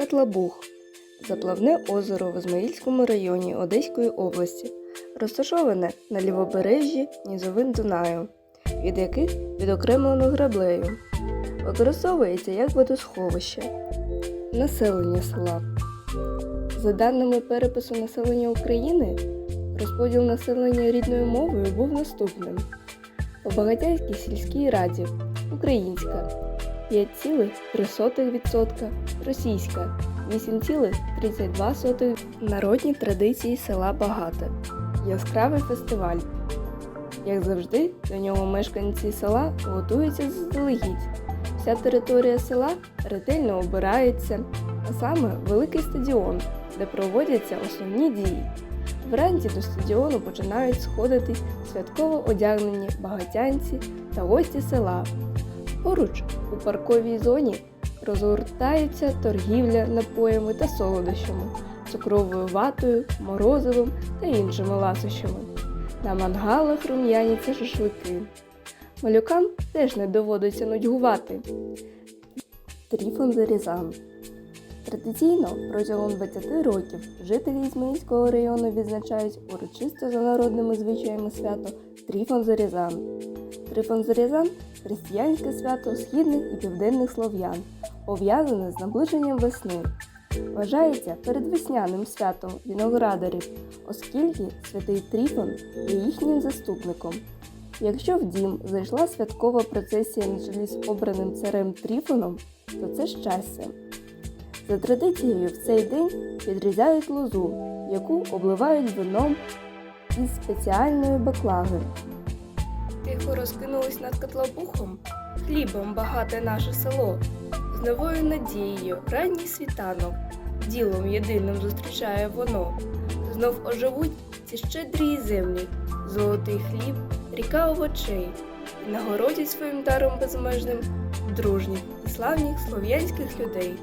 Котлабух заплавне озеро в Ізмаїльському районі Одеської області, розташоване на лівобережжі низовин Дунаю, від яких відокремлено граблею. Використовується як водосховище. Населення села. За даними перепису населення України, розподіл населення рідною мовою був наступним. У Багатяйській сільській раді українська 5,3%, російська 8,32%. Народні традиції села Багате. Яскравий фестиваль. Як завжди, до нього мешканці села готуються заздалегідь. Вся територія села ретельно обирається, а саме великий стадіон, де проводяться основні дії. Вранці до стадіону починають сходити святково одягнені багатянці та гості села. Поруч у парковій зоні розгортається торгівля напоями та солодощами, цукровою ватою, морозивом та іншими ласощами. На мангалах рум'яняться шашлики. Малюкам теж не доводиться нудьгувати. Тріфон Зарізан Традиційно протягом 20 років жителі Ізмаїльського району відзначають урочисто за народними звичаями свято Тріфон Зарізан. Трифон Зарізан християнське свято східних і південних слов'ян, пов'язане з наближенням весни. Вважається передвесняним святом виноградарів, оскільки святий Тріфон є їхнім заступником. Якщо в дім зайшла святкова процесія на чолі з обраним царем Тріфоном, то це щастя. За традицією в цей день підрізають лозу, яку обливають вином із спеціальної баклаги. Тихо розкинулись над котлобухом, хлібом багате наше село, з новою надією ранній світанок, ділом єдиним зустрічає воно. Знов оживуть ці щедрі землі, золотий хліб, ріка овочей, і нагородять своїм даром безмежним дружніх і славних слов'янських людей.